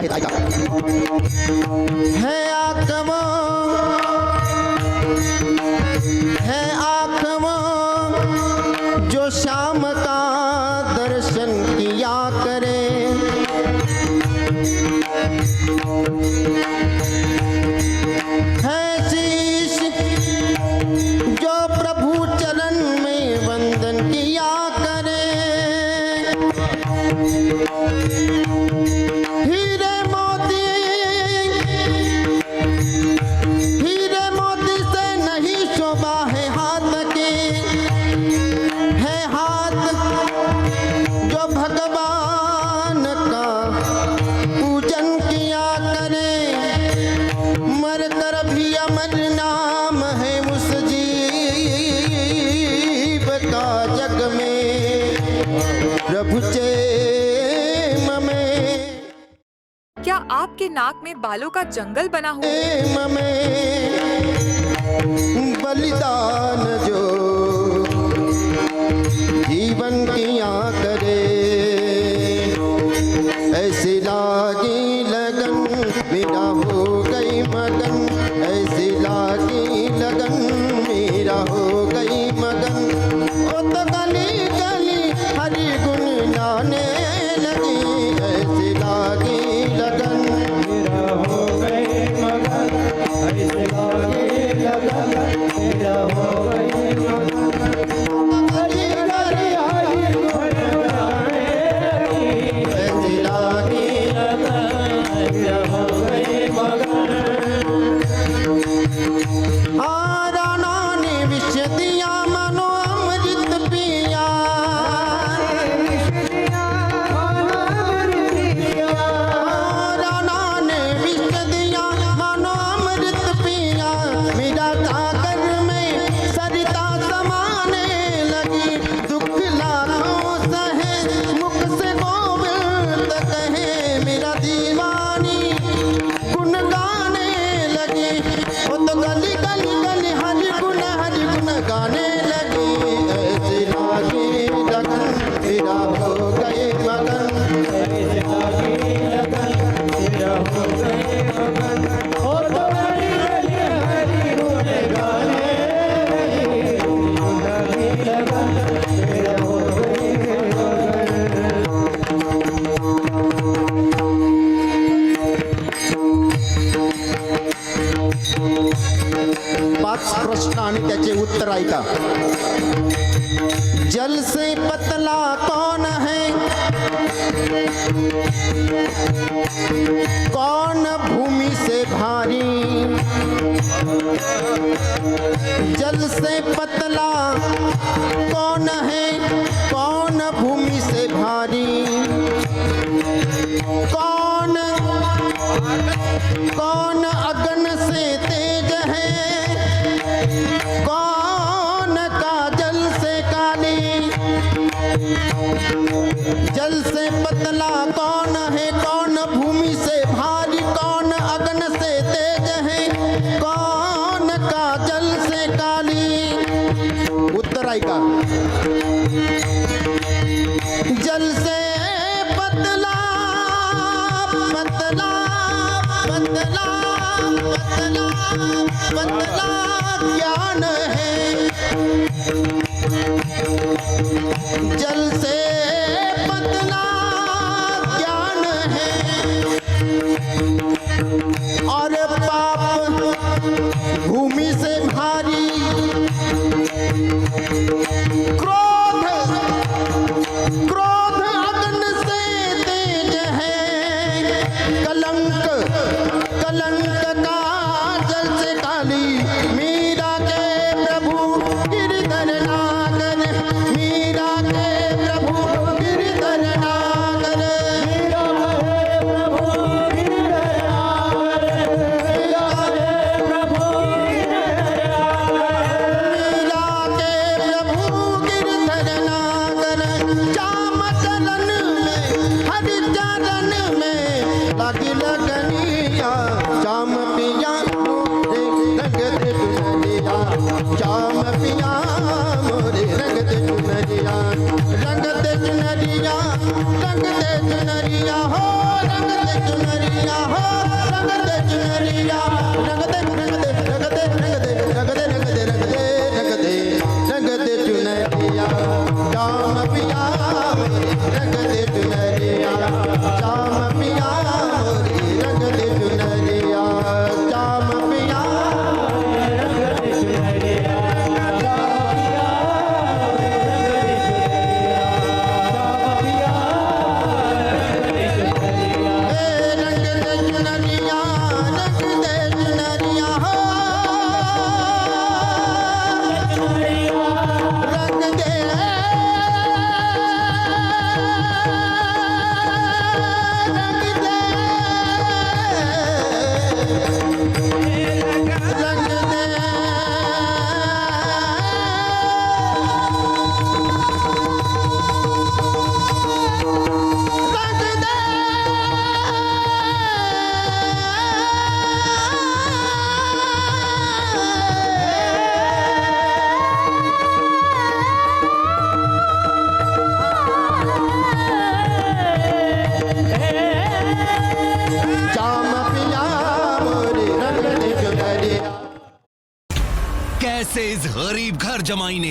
है आत्मा है आत्मा, जो शाम का दर्शन किया करे। है शीश, जो प्रभु चरण में वंदन किया करे। जग में। प्रभु चेम में क्या आपके नाक में बालों का जंगल बना हुआ? प्रेम बलिदान जो जीवन किया करे ऐसी लागी लगन मेरा हो। कौन भूमि से भारी? जल से पतला कौन है? कौन भूमि से भारी? कौन कौन अगन से तेज है? कौन का जल से काली? जल से पतला कौन है, कौन भूमि से भारी, कौन अगन से तेज है, कौन का जल से काली। उत्तर ऐका जल से पतला पतला पतला पतला पतला ज्ञान है। जल से क्रोध क्रोध अग्न से तेज है। कलंक ਲਾਗੀ ਲਗਨੀਆਂ ਚਾਮ ਪੀਆਂ ਮੋਰੇ, ਰੰਗ ਦੇ ਚੁਨਰੀਆਂ ਚਾਮ ਪੀਆਂ ਮੋਰੇ, ਰੰਗ ਦੇ ਚੁਨਰੀਆਂ ਰੰਗ ਦੇ ਚੁਨਰੀਆਂ ਰੰਗ ਦੇ ਚੁਨਰੀਆਂ ਹੋ, ਰੰਗ ਦੇ ਚੁਨਰੀਆਂ ਹੋ, ਰੰਗ ਦੇ ਚੁਨਰੀਆਂ ਰੰਗ ਦੇ कैसे इस गरीब घर जमाई ने?